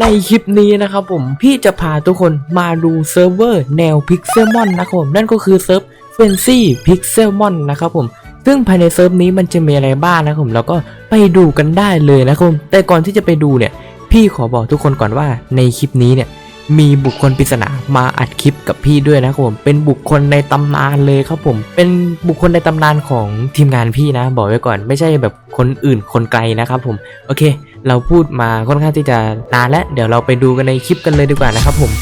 ในคลิปนี้นะครับผมพี่จะพาทุกคนมาดูเซิร์ฟเวอร์แนว Pixelmon นนะครับผมนั่นก็คือเซิร์ฟ Fancy Pixelmon นะครับผมซึ่งภายในเซิร์ฟนี้มันจะมีอะไรบ้างนะครับผมแล้วก็ไปดูกันได้เลยนะครับผมแต่ก่อนที่จะไปดูเนี่ย พี่ขอบอกทุกคนก่อนว่าในคลิปนี้เนี่ยมีบุคคลปริศนามาอัดคลิปกับพี่ด้วยนะครับผมเป็นบุคคลในตำนานเลยครับผม เป็นบุคคลในตำนานของทีมงานพี่นะ บอกไว้ก่อนไม่ใช่แบบคนอื่นคนไกลนะครับผมโอเค เราพูดมาค่อนข้างที่จะนานแล้วเดี๋ยวเราไปดูกันในคลิปกันเลยดีกว่านะครับผม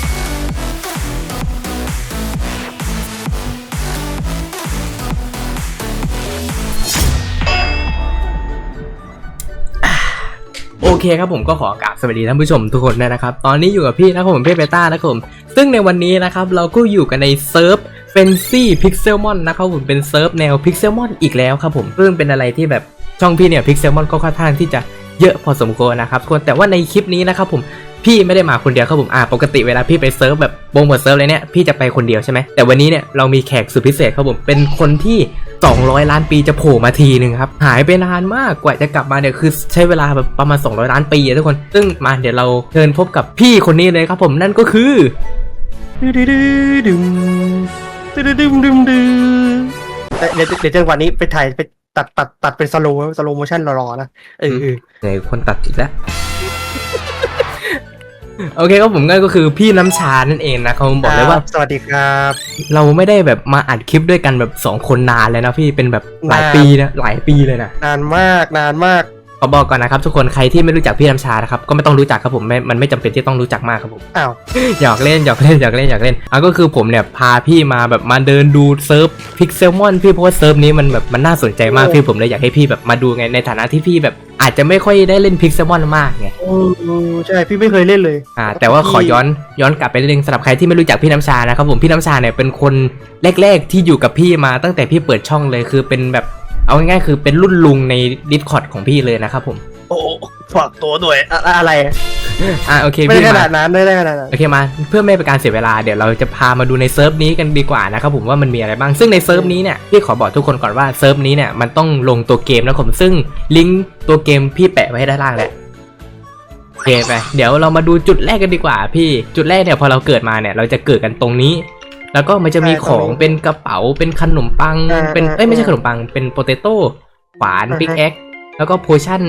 โอเคครับผมก็ขอกราบสวัสดีท่านผู้ชมทุกคนนะครับ ตอนนี้อยู่กับพี่นะครับผมพี่เบต้านะครับผม ซึ่งในวันนี้นะครับเราก็อยู่กันในเซิร์ฟ Fancy Pixelmon นนะครับผมเป็นเซิร์ฟแนว Pixelmon อีกแล้วครับผมซึ่งเป็นอะไรที่แบบช่องพี่เนี่ย Pixelmon ก็ค่อนข้างที่จะ เยอะพอสมควรนะครับทุกคนแต่ว่าในคลิปนี้นะครับผมพี่ไม่ได้มาคนเดียวครับผมอ่าปกติเวลาพี่ไปเซิร์ฟแบบโปรโมทเซิร์ฟอะไรเนี่ยพี่จะไปคนเดียวใช่ไหมแต่วันนี้เนี่ยเรามีแขกสุดพิเศษครับผมเป็นคนที่ 200 ล้านปีจะโผล่มาทีหนึ่งครับหายไปนานมากกว่าจะกลับมาเนี่ยคือใช้เวลาแบบประมาณ 200 ล้านปีอะทุกคน ซึ่งมาเดี๋ยวเราเชิญพบกับพี่คนนี้เลยครับผมนั่นก็คือดื้อดื้อดื้อดึงดื้อดื้อดึมดึมดื้อแต่เดี๋ยวเดี๋ยวจังหวะนี้ไปถ่ายไป ตัดตัดตัดเป็นสโลสโลโมชั่นรอๆนะเออเออในคนตัดอีกแล้วโอเคครับผมนั่นก็คือพี่น้ำชานั่นเองนะครับผมบอกเลยว่า สวัสดีครับ เราไม่ได้แบบมาอัดคลิปด้วยกันแบบสองคนนานเลยนะพี่เป็นแบบหลายนานปีนะหลายปีเลยนะนานมากนานมากข อบอกก่อนนะครับทุกคนใครที่ไม่รู้จักพี่น้ำชานะครับก็ไม่ต้องรู้จักครับผมไม่มันไม่จำเป็นที่ต้องรู้จักมากครับผมอ้าวหยอกเล่นหยอกเล่นหยอกเล่นหยอกเล่นอะก็คือผมเนี่ยพาพี่มาแบบมาเดินดูเซิร์ฟพิกเซลมอนพี่เพราะว่าเซิร์ฟนี้มันแบบมันน่าสนใจมากพี่ผมเลยอยากให้พี่แบบมาดูไงในฐานะที่พี่แบบอาจจะไม่ค่อยได้เล่นพิกเซลมอนมากไงโอ้ใช่พี่ไม่เคยเล่นเลยอ่าแต่ว่าขอย้อนย้อนกลับไปนิดนึงสำหรับใครที่ไม่รู้จักพี่น้ำชานะครับผมพี่น้ำชาเนี่ยเป็นคนแรก ๆ ที่อยู่กับพี่มาตั้งแต่พี่เปิดช่องเลยคือเป็นแบบ เอาง่ายๆคือเป็นรุ่นลุงใน Discord ของพี่เลยนะครับผมโอ้ฝากตัวด้วยอะอะไรอ่าโอเคไม่พี่ได้ขมานาดนั้นไม่ได้ขนาดนั้นโอเคมาเพื่อไม่ให้เป็นการเสียเวลาเดี๋ยวเราจะพามาดูในเซิร์ฟนี้กันดีกว่านะครับผมว่ามันมีอะไรบ้างซึ่งในเซิร์ฟนี้เนี่ยพี่ขอบอกทุกคนก่อนว่าเซิร์ฟนี้เนี่ยมันต้องลงตัวเกมนะผมซึ่งลิงก์ตัวเกมพี่แปะไว้ให้ด้านล่างแหละโอเคไปเดี๋ยวเรามาดูจุดแรกกันดีกว่าพี่จุดแรกเนี่ยพอเราเกิดมาเนี่ยเราจะเกิดกันตรงนี้ แล้วก็มันจะมีของเป็นกระเป๋าเป็นขนมปัง เป็นเอ้ยไม่ใช่ขนมปังเป็นโปเตโต้ขวานปิกแอ็กแล้วก็โพชั่น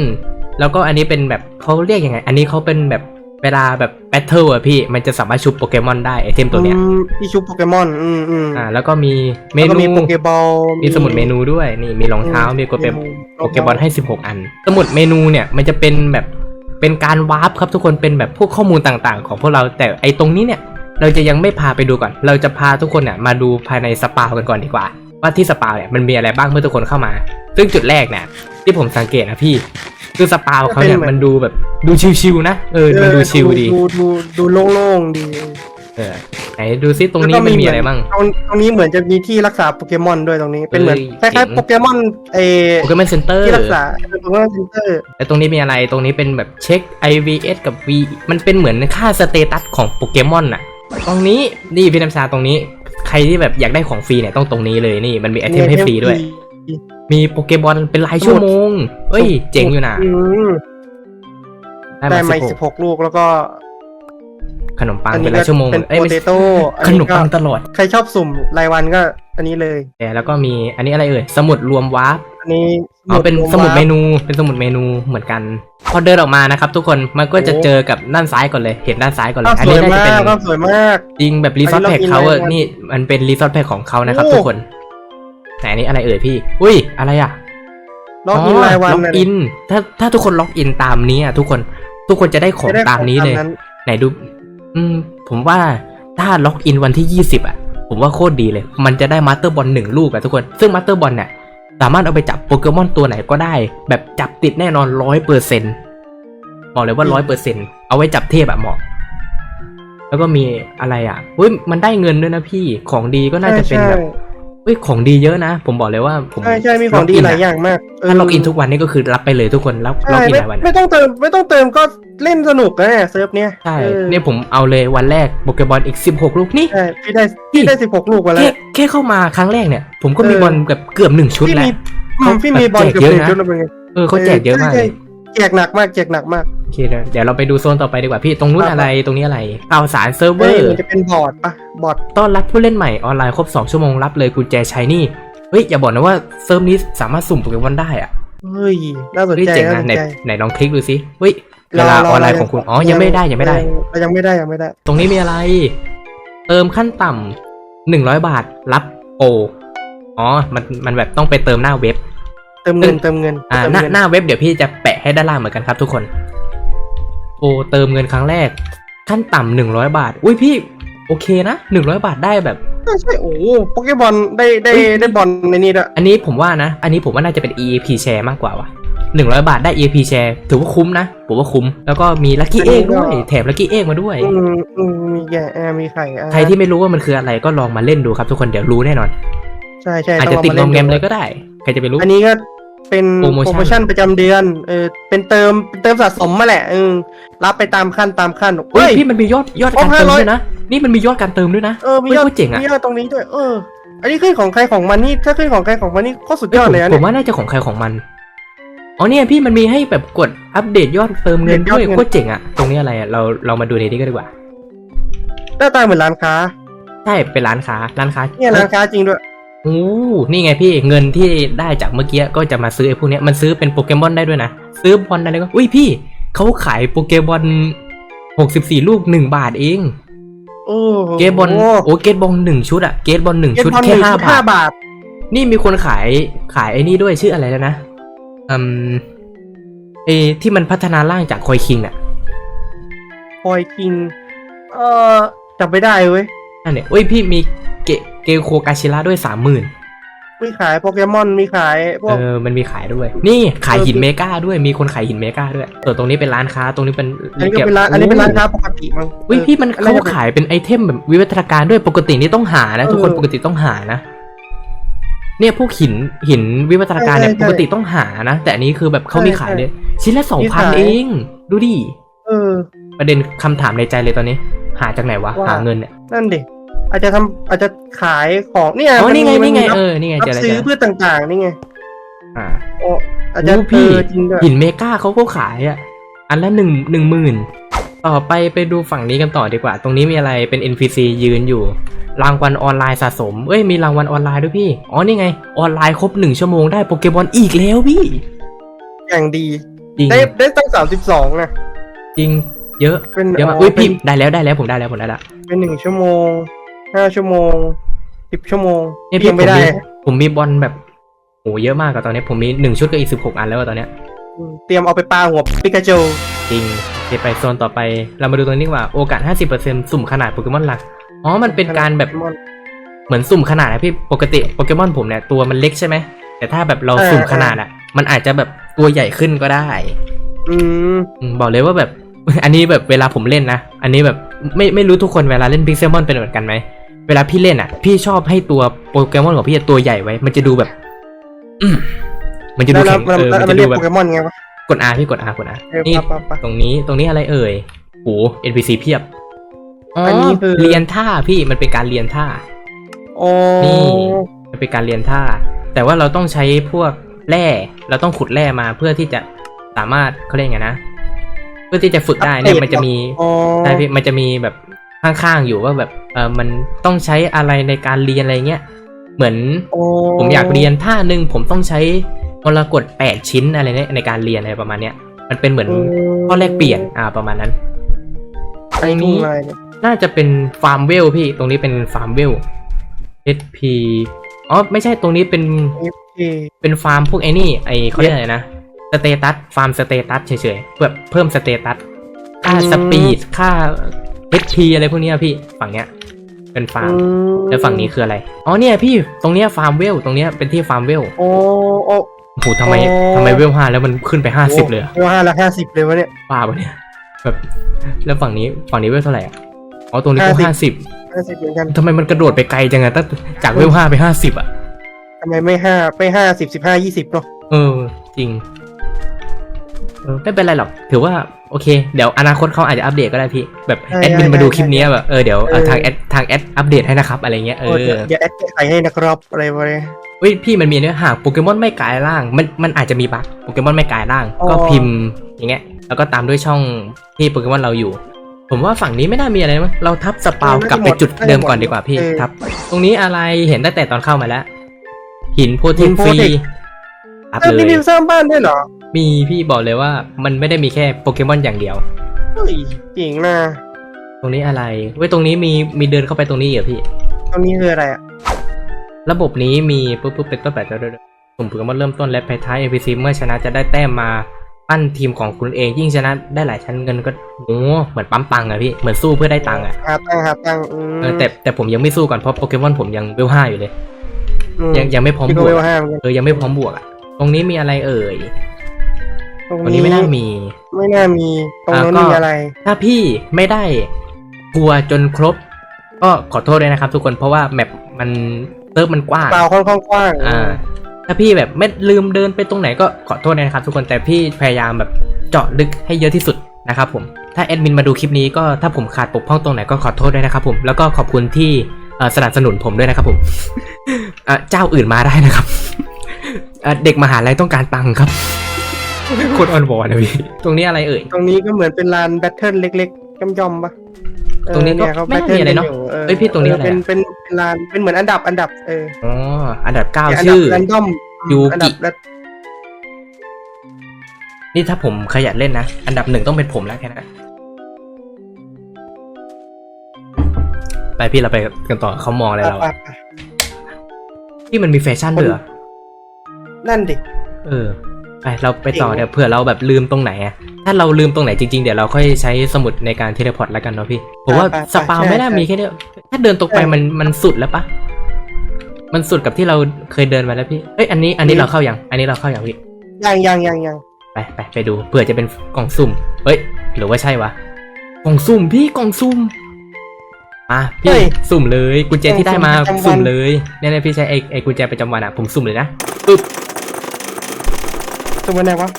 แล้วก็อันนี้เป็นแบบเขาเรียกยังไง อันนี้เขาเป็นแบบเวลาแบบแบทเทิลอะพี่มันจะสามารถชุบโปเกมอนได้ไอเทมตัวเนี้ยอืมพี่ชุบโปเกมอนอืมอืมอ่าแล้วก็มีเมแล้วก็นูมีโปเกบอลมีสมุดเมนูด้วยนี่มีรองเท้ามีโปเกมโปเกบอลให้ 16 อัน สมุดเมนูเนี่ยมันจะเป็นแบบเป็นการวาร์ปครับทุกคนเป็นแบบพวกข้อมูลต่างๆ ของพวกเราแต่ไอตรงนี้เนี่ย เราจะยังไม่พาไปดูก่อน เราจะพาทุกคนเนี่ยมาดูภายในสปากันก่อนดีกว่า ว่าที่สปาเนี่ยมันมีอะไรบ้างเมื่อทุกคนเข้ามา ซึ่งจุดแรกเนี่ยที่ผมสังเกตนะพี่ คือสปาของเขาเนี่ยมันดูแบบดูชิวๆนะเออมันดูชิลดีดูดูดูโล่งๆดี เออไหนดูซิตรงนี้มันมีอะไรบ้างตรงตรงนี้เหมือนจะมีที่รักษาโปเกมอนด้วยตรงนี้เป็นเหมือนคเอ้ยล้ายเจ๋งๆโปเกมอนเอโปเกมอนเซ็นเตอร์ที่รักษาเป็นโปเกมอนเซ็นเตอร์แล้วตรงนี้มีอะไรตรงนี้เป็นแบบเช็ค IVS กับ V มันเป็นเหมือนค่าสเตตัสของโปเกมอนน่ะ ตรงนี้นี่พี่น้ำชาตรงนี้ ใครที่แบบอยากได้ของฟรีเนี่ยต้องตรงนี้เลยนี่มันมีไอเทมให้ฟรีด้วย มีโปเกมอนเป็นรายชั่วโมงเฮ้ย เจ๋งอยู่นะอืมได้ได้มามาสิสิบบหกหกลูกแล้วก็ ขนมปังอันเป็นี้นรายชั่วโมงเป็นเอ้ยโปไม่เตใช่โต้ขนมปังตลอด ใครชอบสุ่มรายวันก็ อันนี้เลยแต่แล้วก็มีอันนี้อะไรเอ่ยสมุดรวมวาร์ป อันนี้อ๋อเป็นสมุดเมนูนูเป็นสมุดเมนูเหมือนกัน พอเดินออกมานะครับ ทุกคนมันก็จะโอ้เจอกับด้านซ้ายก่อนเลยเห็นด้านซ้ายก่อนเลยภาพอันสวยนี้น่าจะมาเป็นกภาพสวยมากจริงแบบรีซอสอันแพ็นี้ก login เขารายวันนี่มันเป็นรีซอสแพ็กของเขานะครับโอ้ทุกคนแต่อันนี้อะไรเอ่ยพี่ อุ้ยอะไรอะล็อกอินรายวันล็อกอิน ถ้าถ้าทุกคนล็อกอินตามนี้อะทุกคนทุกคนจะได้ของจะได้ตามนี้เลยของไหนดู อืม ผมว่าถ้าล็อกอินวันที่ยี่สิบอะ ผมว่าโคตรดีเลย มันจะได้มาสเตอร์บอลหนึ่งลูกอะทุกคน ซึ่งมาสเตอร์บอลเนี่ย สามารถเอาไปจับโปเกมอนตัวไหนก็ได้ แบบจับติดแน่นอนร้อยเปอร์เซ็นต์บอกเลยว่าร้อยเปอร์เซ็นต์เอาไว้จับเทพอะเหมาะ แล้วก็มีอะไรอะเฮ้ยมันได้เงินด้วยนะพี่ของดีก็น่าจะเป็นแบบ เฮ้ยของดีเยอะนะ ผมบอกเลยว่าผมใช่ใช่มีของดีล็กนหลายอะอย่างมากถ้าล็อกอินทุกวันนี่ก็คือรับไปเลยทุกคนรับล็อกใช่อินไม่หลายวันไม่อะต้องเติมไม่ต้องเติมก็เล่นสนุกนะเนี่ยเซิร์ฟเนี้ยใช่ออเนี่ยผมเอาเลยวันแรกโปเกบอลอีก16ลูกนี่ใช่พี่ได้พี่ได้สิบหกลูกมาแล้แค่วแค่เข้ามาครั้งแรกเนี่ย ผมก็มีเออบอลแบบเกือบหนึ่งชุดพี่แล้วมีอืเขามพี่มีบอลแจกเกือบเยอะหนึ่งนะชุดแล้วเป็นไงเออเขาแจกเยอะมากใช่เลยใช่แจกหนักมากแจกหนักมาก โอเคเดี๋ยวเดี๋ยวเราไปดูโซนต่อไปดีกว่าพี่ตรงนู้นอะไรตรงนี้อะไรข่าวสารเซิร์ฟเวอเฮ้ยร์มันจะเป็นบอร์ดปะบอร์ดต้อนรับผู้เล่นใหม่ออนไลน์ครบ 2 ชั่วโมงรับเลยกุญแจชายนี่เฮ้ยอย่าบอกนะว่าเซิร์ฟนี้สามารถสุ่มโปเกมอนได้อะเฮ้ยน่าสนเฮ้ยใจเจ๋งน่านะสนไหนใจไหนลองคลิกดูสิเฮ้ยเวลาออนไลน์ของคุณอ๋อยังไม่ได้ยังไม่ได้ เรายังไม่ได้ยังไม่ได้ ตรงนี้มีอะไร เติมขั้นต่ำหนึ่งร้อยบาทรับโปรอ๋อมันมันแบบต้องไปเติมหน้าเว็บ เติมเงินเติมเงินอ่าเติมหน้าเงินหน้าเว็บเดี๋ยวพี่จะแปะให้ด้านล่างเหมือนกันครับทุกคน โปรเติมเงินครั้งแรก ขั้นต่ำหนึ่งร้อยบาท อุ้ยพี่ โอเคนะหนึ่งร้อยบาทได้แบบ ใช่ใช่โอ้โหโปเกมอนได้ได้เฮ้ยได้บอลในนี้ด้วยอันนี้ผมว่านะ อันนี้ผมว่าน่าจะเป็น EAP share มากกว่าวะหนึ่งร้อยบาทได้ EAP share ถือว่าคุ้มนะ ผมว่าคุ้ม แล้วก็มีลัคกี้เอกด้วย แถมลัคกี้เอกมาด้วย อืมอืมมีแกะอ่ามีไข่อ่าใครที่ไม่รู้ว่ามันคืออะไรก็ลองมาเล่นดูครับทุกคนเดี๋ยวรู้แน่นอน ใช่ใช่อาจจะงติดงอมแงมาเลยก็ได้ ใครจะไปรู้ อันนี้ก็ เป็นโปรโมชั่นโปรโมชั่นประจำเดือน เออ เป็นเติมเป็นเติมสะสมมาแหละเออรับไปตามขั้นตามขั้นเฮ้เฮ้ยย พี่มันมียอดยอดโอ้การเติม500ด้วยนะ นี่มันมียอดการเติมด้วยนะเออ มีเฮ้ยยอดโคตรเจ๋งอะมียอดตรงนี้ด้วย เออ อันนี้ขึ้นของใครของมันนี่ ถ้าขึ้นของใครของมันนี่โคตรสุดยอดเลยผมอะผเนี่มยว่าน่าจะของใครของมันอ๋อเนี่ยพี่มันมีให้แบบกดอัปเดตยอดเติมเงินเปลี่ยนยอด้ดวยเงิน โคตรเจ๋งอะตรงนี้อะไรอะเราเรามาดูในนี้ก็ดีกว่าหน้าตาเหมือนร้านค้าใช่เป็นร้านค้าร้านค้าเนี่ยร้านค้าจริงด้วยโอ้นี่ไงพี่เงินที่ได้จากเมื่อกี้ก็จะมาซื้อไอ้พวกเนี้ยมันซื้อเป็นโปเกมอนได้ด้วยนะ ซื้อบอลอะไรก็ อุ้ยพี่เขาขายโปเกมอนหกสิบสี่ลูกหนึ่งบาทเอง โอ้เกตบอลโอ้เกตบอลหนึ่งชุดอะเกตบอลหนึ่งเกตชุดบอลหแค่นึ่งห้าชุดบาห้าทบาท นี่มีคนขายขายไอ้นี่ด้วยชื่ออะไรแล้วนะอืมเอที่มันพัฒนาร่างจากคอยคิงอะคอยคิง เออจำไม่ได้เว้ยนั่นเนี่ยเอ้ยพี่มี เกเกโคกาชิระด้วยสามหมื่นมีขายโปเกมอนมีขายพวเอกอมันมีขายด้วย นี่ขายหินเมกาด้วยมีคนขายหินเมกาด้วยส่วนตรงนี้เป็นร้านค้าตรงนี้เป็นอันนี้ก็เป็นร้านอันนี้เป็นร้านค้าปกติมั้งอุ้ยพี่มันออเขาจะป็ขายเป็นไอเทมแบบวิวัฒนาการด้วยปกตินี่ต้องหานะทุกคนเออปกติต้องหานะเนี่ยพวกหินหินวิวัฒนาการเนี่ยใช่ปใช่กติต้องหานะ แต่อันนี้คือแบบเขามีขายใช่เลยชิ้นละสองมีพันขายเอง ดูดิเออ ประเด็นคำถามในใจเลยตอนนี้ หาจากไหนวะว่าหาเงินเนี่ยนั่นดิ อาจจะทำอาจจะขายของเนี่ยอ๋อมันี่ไงมันี่ไงรับเออนี่ไงรับเจอแล้วซื้เจออเพื่อต่างๆ นี่ไงอ่า โอ้อาจจะโอ้พี่ เออจริงด้วยหินเมกาเขาก็ขายอะ อันละหนึ่งหนึ่งหมื่นต่อไปไปดูฝั่งนี้กันต่อดีกว่า ตรงนี้มีอะไรเป็น NPC ยืนอยู่ รางวัลออนไลน์สะสม เอ้ยมีรางวัลออนไลน์ด้วยพี่ อ๋อนี่ไง ออนไลน์ครบหนึ่งชั่วโมงได้โปเกมอนอีกแล้วพี่ อย่างดี จริงได้ได้ตั้งสามสิบสองนะ จริงเยอะเป็นเยอะมากอ๋ออุ้ยเป็นพี่ได้แล้วได้แล้วผมได้แล้วผมได้แล้วเป็นหนึ่งชั่วโมง ห้าชั่วโมงสิบชั่วโมงเนี่ยยัพี่งผไม่มได้มีผมมีบอลแบบโหเยอะมากกับตอนนี้ผมมีหนึ่งชุดกับอีกสิบหกอันแล้วอะตอนเนี้ยอืมเตรียมเอาไปปาหัวปิกาจูจริงโอเคไปโซนต่อไปเรามาดูตรงนี้ดีกว่าโอกาส 50%สุ่มขนาดโปเกมอนหลัก อ๋อ มันเป็นการแบบเหมือนสุ่มขนาดนะพี่ปกติโปเกมอนผมเนี่ยตัวมันเล็กใช่ไหม แต่ถ้าแบบเราสุ่มขนาดอะมันอาจจะแบบตัวใหญ่ขึ้นก็ได้อืมอืมบอกเลยว่าแบบ อันนี้แบบเวลาผมเล่นนะ อันนี้แบบไม่ไม่รู้ทุกคนเวลาเล่นพิกเซลมอนเป็นเหมือนกันไหม เวลาพี่เล่นอะ พี่ชอบให้ตัวโปเกมอนของพี่อะตัวใหญ่ไว้ มันจะดูแบบอืมมันจะดูแล้วแข็งแล้วเออแล้วมันมัจะนเรีดูยกแบโปบเกมอนไงวะกด R พี่กด R กด R เออนี่ปะปะปะตรงนี้ตรงนี้อะไรเอ่ยโห NPC เพียบอ๋ออนนี้คือเรียนท่าพี่มันเป็นการเรียนท่าโอ้นี่มันเป็นการเรียนท่า แต่ว่าเราต้องใช้พวกแร่เราต้องขุดแร่มาเพื่อที่จะสามารถเขาเรียกไงนะ เพื่อที่จะฝึกได้เนี่ยมันจะมีอ๋อใช่พี่มันจะมีแบบ ข้างๆอยู่ว่าแบบเออมันต้องใช้อะไรในการเรียนอะไรเงี้ยเหมือนโอ้ผมอยากเรียนท่าหนึ่งผมต้องใช้มรกตแปดชิ้นอะไรเนี่ยในการเรียนอะไรประมาณเนี้ยมันเป็นเหมือนข้อแลกเปลี่ยนอ่าประมาณนั้นไอ้นี่อะไรเนี่ยน่าจะเป็นฟาร์มเวลพี่ตรงนี้เป็นฟาร์มเวล SP อ๋อไม่ใช่ตรงนี้เป็นโอเคเป็นฟาร์มพวกไอ้นี่ไอเขาเรียกอะไรนะสเตตัสฟาร์มสเตตัสเฉยๆแบบเพิ่มสเตตัสค่าสปีดค่า HP อะไรพวกเนี้ยพี่ฝั่งเนี้ยเป็นฟาร์มแล้วฝั่งนี้คืออะไรอ๋อเนี่ยพี่ตรงเนี้ยฟาร์มเวลตรงเนี้ยเป็นที่ฟาร์มเวลโอ้โอ้โอ้โหทำไมอ๋อทำไมเวลห้าแล้วมันขึ้นไปห้าสิบเลยอะโอ้ห้าละห้าสิบเลยวะเนี่ยบ้าปะเนี่ยแบบแล้วฝั่งนี้ฝั่งนี้เวลเท่าไหร่อะอ๋อตรงนี้ก็50ห้าสิบห้าสิบเหมือนกันทำไมมันกระโดดไปไกลจังอะตั้งจากเวลห้าไปห้าสิบอะทำไมไม่ห้าไม่ห้าสิบสิบห้ายี่สิบเนาะเออจริงเออ ไม่เป็นไรหรอก ถือว่าโอเค เดี๋ยวอนาคตเขาอาจจะอัปเดตก็ได้พี่ แบบแอดมินมาดูคลิปนี้แบบ เออเดี๋ยวเออทางแอดทางแอดอัปเดตให้นะครับ อะไรเงี้ย เอโอ้อเดี๋ยวเดี๋ยวแอดใส่ให้นะครับอะไรวะเนี่ยเฮ้ยพี่มันมีเนื้อหากโปเกมอนไม่กลายร่าง มันมันอาจจะมีบั๊กโปเกมอนไม่กลายร่างอ๋อก็พิมพ์อย่างเงี้ย แล้วก็ตามด้วยช่องที่โปเกมอนเราอยู่ ผมว่าฝั่งนี้ไม่น่ามีอะไรมั้ง เราทับสปาวกลับไปจุดเดิมก่อนดีกว่าพี่ทับ ตรงนี้อะไรเห็นตั้งแต่ตอนเข้ามาแล้ว หินโพเทนฟรีทับเออเลนี่ยมีสร้างบ้านด้วยเหรอ มีพี่บอกเลยว่ามันไม่ได้มีแค่โปเกมอนอย่างเดียว เฮ้ยจริงนะตรงนี้อะไรเว้ยตรงนี้มีมีเดินเข้าไปตรงนี้เหรอพี่ ตรงนี้คืออะไรอะระบบนี้มีปุ๊บปุ๊บเป็นต้นแบบจะกลุ่มโปเกมอนเริ่มต้นและแพ้ท้าย NPC เมื่อชนะจะได้แต้มมาปั้นทีมของคุณเองยิ่งชนะได้หลายชั้นเงินก็โอ้เหมือนปั๊มตังค์อะพี่เหมือนสู้เพื่อได้ตังค์อะหาตังค์หาตังค์อืมเออแต่แต่ผมยังไม่สู้ก่อนเพราะโปเกมอนผมยังเวลห้าอยู่เลย อืมยังยังไม่พร้อมพี่บก็วเวกลอะห้าเหมือนกันเออยังไม่พร้อมบวกอะตรงนี้มีอะไรเอ่ย ตรงตรงนี้นี้ไม่น่ามี ไม่น่ามี ตรงนู้นอะก็ มีอะไร ถ้าพี่ไม่ได้กลัวจนครบ ก็ขอโทษด้วยนะครับ ทุกคนเพราะว่าแมปมันเติร์ฟมันกว้าง เปล่าค่อนข้างกว้างอ่า ถ้าพี่แบบไม่ลืมเดินไปตรงไหนก็ขอโทษนะครับ ทุกคนแต่พี่พยายามแบบเจาะลึกให้เยอะที่สุดนะครับผม ถ้าแอดมินมาดูคลิปนี้ก็ถ้าผมขาดปกพร่องตรงไหนก็ขอโทษด้วยนะครับผมแล้วก็ขอบคุณที่เอ่อสนับสนุนผมด้วยนะครับผมอะเจ้าอื่นมาได้นะครับอะเด็กมหาลัยต้องการตังค์ครับ โคตรออนวอนเลยพี่ ตรงนี้อะไรเอ่ย ตรงนี้ก็เหมือนเป็นลานแบทเทิลเล็กๆย่อมๆปะเออตรงนี้ก็เยเขาไม่น่าแบททิลมีอะไรเนอะกัยู่เอ้ยพี่ตรงนี้อะไรอะเป็นเป็นเป็นลานเป็นเหมือนอันดับอันดับเอออ๋ออันดับเก้าอันดัชื่อแรนดอมยูกิอันดับแรนนี่ถ้าผมขยันเล่นนะ อันดับหนึ่งต้องเป็นผมแล้วแค่นั้นอะไปพี่เราไปกันต่อเขามองอะไรเราไปอะไปที่มันมีแฟชั่นด้วยเหรอนั่นดิ เออ ไปเราไปต่อจริงเดี๋ยวเผื่อเราแบบลืมตรงไหนอะถ้าเราลืมตรงไหนจริงๆ เดี๋ยวเราค่อยใช้สมุดในการเทเลพอร์ตแล้วกันเนาะพี่ผมว่าสปาวไม่น่ามีแค่เนี้ยถ้าเดินตรงไปมันมันสุดแล้วปะมันสุดกับที่เราเคยเดินมาแล้วพี่เอ้ยอันนี้อันนี้เราเข้ายังอันนี้เราเข้ายังพี่ยังยังยังยังไปไปไปดูเผื่อจะเป็นกล่องสุ่มเฮ้ยหรือว่าใช่วะกล่องสุ่มพี่กล่องสุ่มอะพี่สุ่มเลยกุญแจที่ได้มาสุ่มเลยเนี่ยเนี่ยพี่ใช้ไอ้ไอ้กุญแจประจำวันอะผมสุ่มเลยนะปึ๊บ สุ่มมาไหนวะ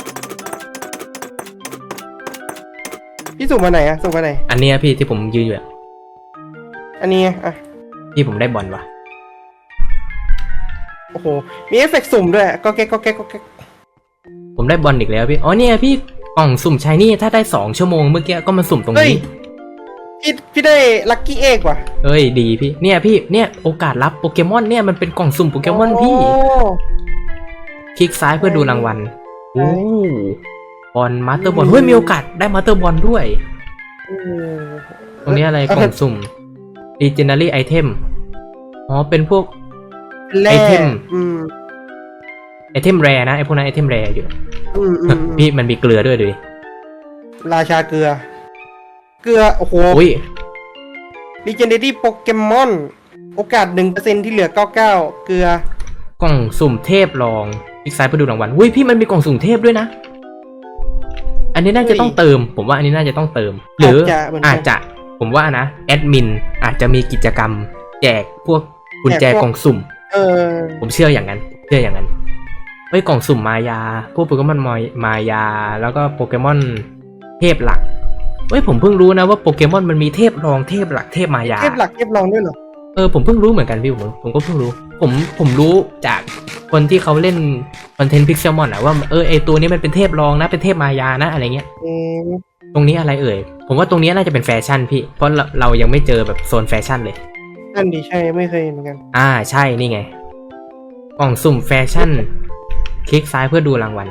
พี่สุ่มมาไหนอะสุ่มมาไหน อันเนี้ยพี่ที่ผมยืนอยู่อะอันนี้อะที่ผมได้บอลวะโอ้โห มีเอฟเฟกต์สุ่มด้วย ก็แก๊กก็แก๊กก็แก๊กผมได้บอลอีกแล้วพี่ อ๋อเนี่ยพี่กล่องสุ่มชายนี่ถ้าได้สองชั่วโมงเมื่อกี้ก็มาสุ่มตรงเฮ้ยนี้ พี่พี่ได้ลัคกี้เอกว่ะเฮ้ยดีพี่ เนี่ยพี่ เนี่ยโอกาสรับโปเกมอนเนี่ยมันเป็นกล่องสุ่มโปเกมอนพี่ โคลิกซ้ายเพื่อดูรางวัลไหน โอ้บอลมาสเตอร์บอลเฮ้ยมีโอกาสได้มาสเตอร์บอลด้วยโอ้ตรงนี้อะไรเกล่องสุ่ม legendary item อ๋อเป็นพวกแร่ไอเทมอืมไอเทมแรนะไอพวกนั้นไอเทมแรอยู่อืมอืมอืมพี่มันมีเกลือด้วยดูดิราชาเกลือ เกลือ โอ้โหอุ้ย Legendary โปเกมอน โอกาสหนึ่งเปอร์เซ็นที่เหลือเก้าเก้าเกลือกล่องสุ่มเทพลองค ลิกซ้ายเพื่อดูรางวัลอุ้ยพี่มันมีกล่องสุ่มเทพด้วยนะ อันนี้น่าจะต้องเติม ผมว่าอันนี้น่าจะต้องเติม หรืออาจจะเหมือนกันอาจจะผมว่านะแอดมินอาจจะมีกิจกรรม แจกพวกกุญแจแจกพวกกล่องสุ่มเออผมเชื่ออย่างนั้น เชื่ออย่างนั้นเฮ้ยกล่องสุ่มมายา พวกโปเกมอนมอยมายา แล้วก็โปเกมอนเทพหลักเฮ้ยผมเพิ่งรู้นะว่าโปเกมอนมันมีเทพรองเทพหลักเทพมายา เทพหลักเทพรองด้วยเหรอ เออผมเพิ่งรู้เหมือนกันพี่ผมผมก็เพิ่งรู้ ผมผมรู้จากคนที่เขาเล่นคอนเทนต์พิกเซลมอนอะว่าเออไอตัวนี้มันเป็นเทพรองนะเป็นเทพมายานะอะไรเงี้ยอืมตรงนี้อะไรเอ่ย ผมว่าตรงนี้น่าจะเป็นแฟชั่นพี่ เพราะเราเรายังไม่เจอแบบโซนแฟชั่นเลย นั่นดิใช่ไม่เคยเห็นเหมือนกันอ่าใช่นี่ไงกล่องสุ่มแฟชั่น คลิกซ้ายเพื่อดูรางวัล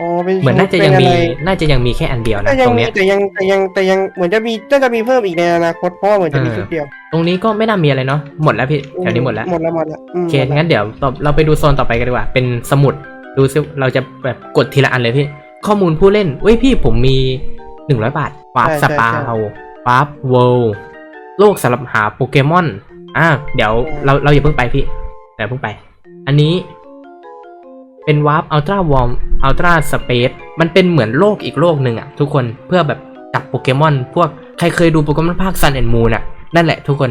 อ๋อเป็นเหมือนน่าจะเป็ยังมีอไรน่าจะยังมีแค่อันเดียวนะน่ายัตงรงมีเนี้ยแต่ยังแต่ยังแต่ยังเหมือนจะมีน่าจะมีเพิ่มอีกในอนาคตเพราะว่าเหมือนจะมีเออชุดเดียว ตรงนี้ก็ไม่น่ามีอะไรเนาะหมดแล้วพี่แถวนี้หมดแล้วหมดแล้วหมดแล้วอืมโอเคหมดแล้วงั้นเดี๋ยวต่อเราไปดูโซนต่อไปกันดีกว่า เป็นสมุดดูซิเราจะแบบกดทีละอันเลยพี่ ข้อมูลผู้เล่นเว้ยพี่ผมมีหนึ่งร้อยบาทวาร์ปสปาววาร์ปเวิลด์โลกสำหรับหาโปเกมอนอ่าเดี๋ยวเราเราอย่าเพิ่งไปพี่แต่เพิ่งไป อันนี้ เป็นวาร์ปอัลตร้าวอร์มอัลตร้าสเปซมันเป็นเหมือนโลกอีกโลกหนึ่งอะทุกคนเพื่อแบบจับโปเกมอน พวกใครเคยดูโปเกมอนภาคซันแอนมูนอะนั่นแหละทุกคน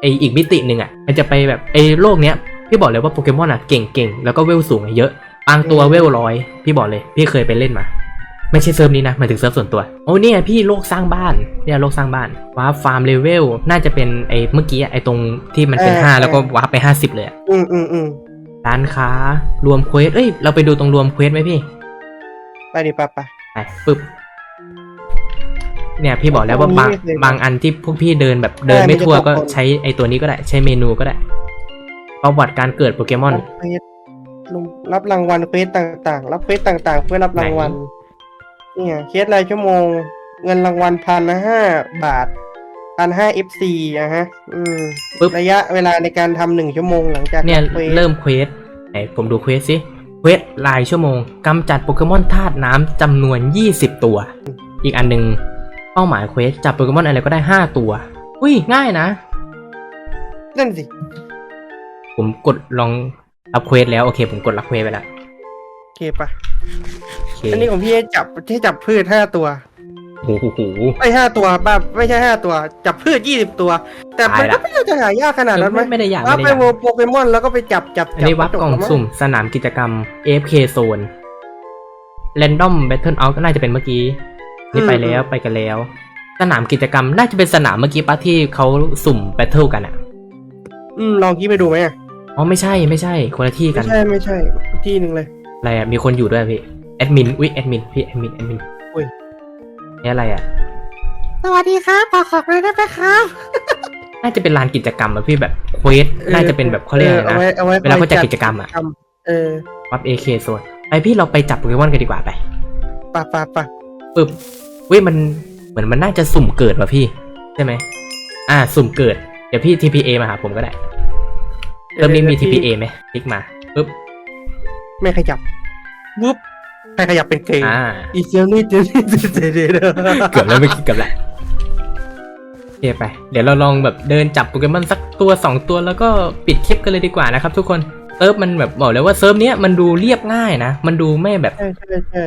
ไออีกมิติหนึ่งอะมันจะไปแบบไอโลกเนี้ยพี่บอกเลยว่าโปเกมอนอะเก่งๆแล้วก็เวลสูงอะเยอะบางตัวเวลร้อยพี่บอกเลยพี่เคยไปเล่นมาไม่ใช่เซิร์ฟนี้นะหมายถึงเซิร์ฟส่วนตัวโอ้เนี่ยพี่โลกสร้างบ้านเนี่ยโลกสร้างบ้านวาร์ปฟาร์มเลเวลน่าจะเป็นไอ้เมื่อกี้อะไอ้ตรงที่มันเป็นเออห้าเออแล้วก็วาร์ปไปห้าสิบเลยอะอืมอืมอืม ร้านค้ารวมเควสเอ้ย เราไปดูตรงรวมเควสไหมพี่ ไปดิปะปะ ไปปึ๊บ เนี่ยพี่บอกแล้วว่าบางตรงนี้ไม่เคยบางอันที่พวกพี่เดินแบบเดินใช่ไม่ทั่วมันจะก็ตกคนใช้ไอ้ตัวนี้ก็ได้ ใช้เมนูก็ได้ ประวัติการเกิดโปเกมอน รับเควสรับรางวัลเควสต่างๆ รับเควสต่างๆ เพื่อรับรางวัล เนี่ยเคสรายชั่วโมง เงินรางวัลพันห้าบาท พันห้าเอฟซีอะฮะ อืมปึ๊บ ระยะเวลาในการทำหนึ่งชั่วโมงหลังจากเนี่ยควสเริ่มเควสไหนผมดูเควสสิเควสรายชั่วโมงกำจัดโปเกมอนธาตุน้ำจำนวน 20 ตัว อีกอันหนึ่งเป้าหมายเควสจับโปเกมอนอะไรก็ได้ 5 ตัว อุ้ยง่ายนะ นั่นสิ ผมกดลองรับเควสแล้ว โอเค ผมกดรับเควสไปแล้วโอเคปะโอเคอันนี้ของพี่ให้จับให้จับพืชห้าตัว โอ้โห ไม่ห้าตัวบ้าไม่ใช่ห้าตัว จับพืชยี่สิบตัว แต่มันตายก็ละไม่น่าจะหายากขนาดนั้นไหมไม่ไม่ได้อยากว่าไม่ไปได้อยากโวโปเกมอนแล้วก็ไปจับจับอันนี้วัดกล่องสุ่มสนามกิจกรรม AFK Zone Random Battle Out ก็น่าจะเป็นเมื่อกี้ นี่ไปแล้วไปกันแล้ว สนามกิจกรรมน่าจะเป็นสนามเมื่อกี้ปะที่เขาสุ่มแบทเทิลกันอะอืมลองคิดไปดูไหมอะอ๋อไม่ใช่ไม่ใช่คนละที่กัไม่นใช่ไม่ใช่ที่หนึ่งเลยอะไรอะมีคนอยู่ด้วยพี่แอดมินอุ๊ยแอดมินพี่แอดมินแอดมินอุ้ย นี่อะไรอะสวัสดีครับขอขอบเลยได้ไหมครับ น่าจะเป็นลานกิจกรรมอะพี่แบบเควสน่าจะเป็นแบบเขาเรียกอะไรนะเอาไว้เอาไว้เวลาเขาจัดกิจกรรมอะเออวับ AK Zone ไปพี่เราไปจับโปเกมอนกันดีกว่าไปปะปะปะปึ๊บเว้ยมันเหมือนมันน่าจะสุ่มเกิดว่ะพี่ ใช่ไหมอ่า สุ่มเกิด เดี๋ยวพี่ TPA มาหาผมก็ได้เริ่มนี้มี TPA ไหมคลิกมาปึ๊บไม่ขยับวุ๊บ ใครขยับเป็นเกย์อ่า อีเซียวนี่เจนี่เจเจเจเกือบแล้วเมื่อกี้เกือบแล้วโอเคไป เดี๋ยวเราลองแบบเดินจับโปเกมอนสักตัวสองตัวแล้วก็ปิดคลิปกันเลยดีกว่านะครับทุกคนเซิร์ฟมันแบบบอกเลยว่าเซิร์ฟเนี้ยมันดูเรียบง่ายนะ มันดูไม่แบบ ใช่ใช่ใช่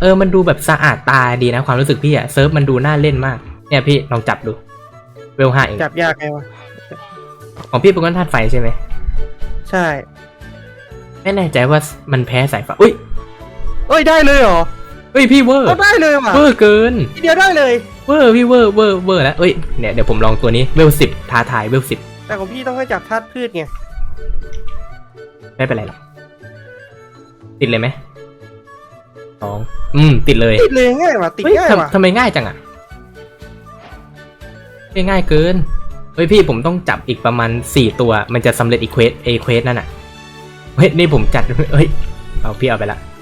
เออ มันดูแบบสะอาดตาดีนะ ความรู้สึกพี่อะเซิร์ฟมันดูน่าเล่นมาก เนี่ยพี่ลองจับดูเวลห้าเองจับยากไงวะของพี่โปเกมอนธาตุไฟใช่ไหม ใช่ ไม่แน่ใจว่ามันแพ้สายฟ้า อุ้ย เอ้ยได้เลยเหรอเฮ้ยพี่เวอร์เอาได้เลยว่ะเวอร์เกินทีเดียวได้เลย เวอร์พี่เวอร์เวอร์เวอร์แล้วเอ้ยเนี่ยเดี๋ยวผมลองตัวนี้เวลสิบท้าทายเวลสิบแต่ของพี่ต้องให้จับธาตุพืชไงไม่เป็นไรหรอกติดเลยไหมสองอืมติดเลยติดเลยง่ายว่ะติดเฮ้ยง่ายว่ะทำทำไมง่ายจังอะไม่ง่ายเกินเฮ้ยพี่ผมต้องจับอีกประมาณสี่ตัว มันจะสำเร็จอีกเควสเอเควสนั่นอะเฮ้ยนี่ผมจัดเฮ้ยเอาพี่เอาไปละข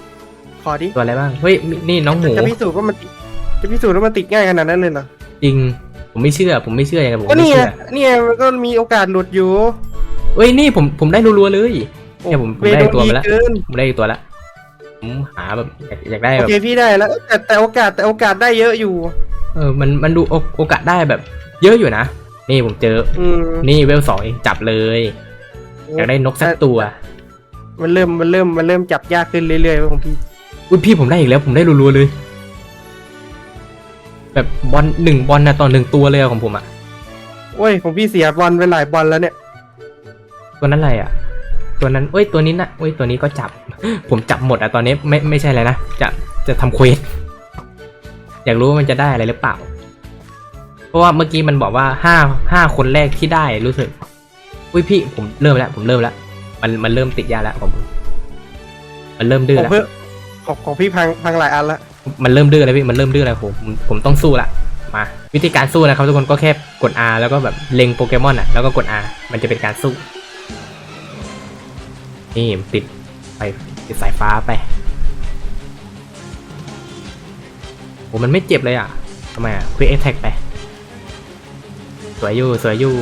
อดิตัวอะไรบ้าง เฮ้ย นี่น้องหมูจะพิสูจน์ว่ามันติดจะพิสูจน์ว่ามันติดง่ายขนาดนั้นเลยเหรอ จริง ผมไม่เชื่อ ผมไม่เชื่อยังไงผมก็ไม่นี่ไงเชื่อนี่ไงมันก็มีโอกาสหลุดอยู่เฮ้ย นี่ผม ผมได้รัวๆเลย เนี่ยผมผมได้ตัวมาแล้ว เกินผมได้อีกตัวละผมหาแบบอยากอยากได้โอแบบ เคพี่ได้แล้วแต่แต่โอกาสแต่โอกาสได้เยอะอยู่ เออ มัน มันดูโอโอกาสได้แบบ เยอะอยู่นะ นี่ผมเจอ อืมนี่เวลสองเองจับเลย อยากได้นกสักตัว มันเริ่มมันเริ่มมันเริ่มจับยากขึ้นเรื่อยๆของพี่ อุ้ยพี่ผมได้อีกแล้วผมได้รัวๆเลย แบบบอลหนึ่งบอลนะต่อหนึ่งตัวเลยอะของผมอะโอ้ยของพี่เสียบอลไปหลายบอลแล้วเนี่ย ตัวนั้นอะไรอะตัวนั้นเอ้ยตัวนี้นะเอ้ยตัวนี้ก็จับ ผมจับหมดอะตอนนี้ไม่ไม่ใช่อะไรนะจะจะทำเควสอยากรู้ว่ามันจะได้อะไรหรือเปล่า เพราะว่าเมื่อกี้มันบอกว่าห้าห้าคนแรกที่ได้รู้สึกอุ้ยพี่ผมเริ่มแล้วผมเริ่มแล้ว มันมันเริ่มติดยาแล้วของผมมันเริ่มดื้อของแล้วเพื่อ ของของพี่พังพังหลายอันละมันเริ่มดื้อแล้วพี่มันเริ่มดื้อแล้วผมผมผมต้องสู้ละมาวิธีการสู้นะครับทุกคนก็แค่กด R แล้วก็แบบเล็งโปเกมอนอะแล้วก็กด R มันจะเป็นการสู้นี่ติดไปติดสายฟ้าไปโหมันไม่เจ็บเลยอะทำไมอะ Quick Attack ไป สวยอยู่สวยอยู่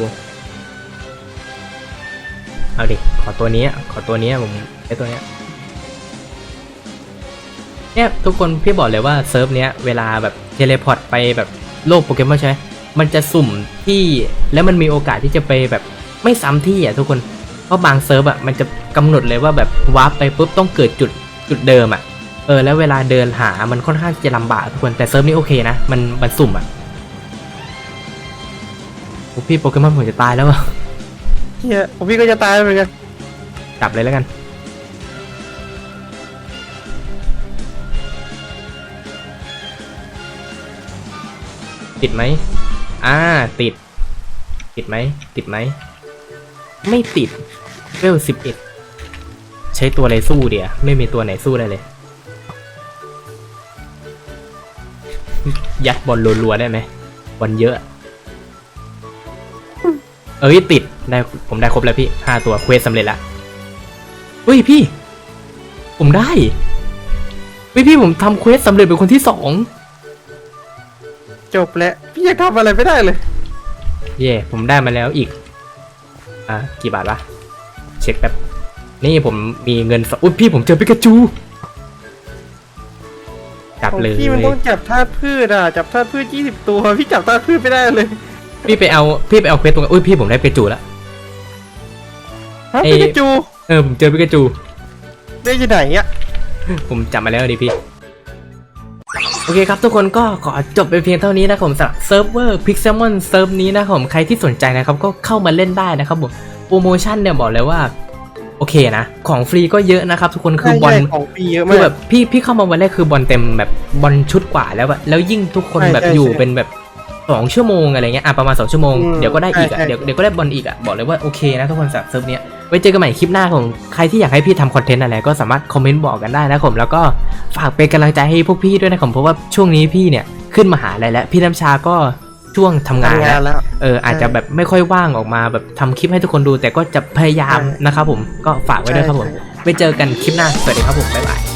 เอาดิ ขอตัวนี้ ขอตัวนี้ผมไอตัวเนี้ย เนี่ยทุกคนพี่บอกเลยว่าเซิร์ฟเนี้ยเวลาแบบเทเลพอร์ตไปแบบโลกโปเกมอนใช่ไหมมันจะสุ่มที่แล้วมันมีโอกาสที่จะไปแบบไม่ซ้ำที่อะทุกคน เพราะบางเซิร์ฟอะมันจะกำหนดเลยว่าแบบวาร์ปไปปุ๊บต้องเกิดจุดจุดเดิมอะเออแล้วเวลาเดินหามันค่อนข้างจะลำบากทุกคนแต่เซิร์ฟนี้โอเคนะมันมันสุ่มอะโอ้พี่โปเกมอนผมจะตายแล้วอะเฮียของพี่ก็จะตายเหมือนกันจับเลยแล้วกัน ติดไหมอ่าติด ติดไหมติดไหม ไม่ติดเวลสิบเอ็ดใช้ตัวอะไรสู้เดียวไม่มีตัวไหนสู้ได้เลย ยัดบอลรัวๆได้ไหมบอลเยอะ เอ้ยติดได้ผมได้ครบแล้วพี่ห้าตัวเควสสำเร็จละเฮ้ยพี่ ผมได้เฮ้ยพี่ผมทำเควสสำเร็จเป็นคนที่สอง จบแล้ว พี่ยังทำอะไรไม่ได้เลย เย่ผมได้มาแล้วอีก อะกี่บาทวะเช็คแป๊บ นี่ผมมีเงินสอุ้ยพี่ผมเจอปิกาจู จับของเลย พี่มันต้องจับธาตุพืชอะ จับธาตุพืชยี่สิบตัวพี่จับธาตุพืชไม่ได้เลยพี่ไปเอาพี่ไปเอาเควสตรงนั้นอุ้ยพี่ผมได้ปิกาจูแล้ว ฮะไอ้ พี่กระจูเออผมเจอปิกาจูได้ที่ไหนอะผมจำมาแล้วดิพี่ โอเคครับทุกคนก็ขอจบไปเพียงเท่านี้นะครับผมสำหรับเซิร์ฟเวอร์ Pixelmon เซิร์ฟนี้นะครับผมใครที่สนใจนะครับก็เข้ามาเล่นได้นะครับผมโปรโมชั่นเนี่ยบอกเลยว่าโอเคนะ ของฟรีก็เยอะนะครับ ทุกคนคือบอลใช่ใช่ของฟรีเยอะคืมาอกแบบพี่พี่เข้ามาวันแรกคือบอลเต็มแบบบอลชุดกว่าแล้วอะแล้วยิ่งทุกคนใช่แบบใช่อยู่ใช่เป็นแบบสองชั่วโมงอะไรเงี้ยอะประมาณสองชั่วโมงอืมเดี๋ยวก็ได้อีกอะใช่ใช่เดี๋ยวเดี๋ยวก็ได้บอลอีกอะบอกเลยว่าโอเคนะทุกคนสำหรับเซิร์ฟเนี้ย ไว้เจอกันใหม่คลิปหน้าของใครที่อยากให้พี่ทำคอนเทนต์อะไรก็สามารถคอมเมนต์บอกกันได้นะครับผมแล้วก็ฝากเป็นกำลังใจให้พวกพี่ด้วยนะครับเพราะว่าช่วงนี้พี่เนี่ยขึ้นมาหาลัยแล้วพี่น้ำชาก็ช่วงทำงานทำแล้งานวแล้ว เอออาจจะแบบไม่ค่อยว่างออกมาแบบทำคลิปให้ทุกคนดู แต่ก็จะพยายามใช่ นะครับผมก็ฝากไว้ด้วยครับผม ใช่ใช่ไว้เจอกันคลิปหน้า สวัสดีครับผม บ๊ายบาย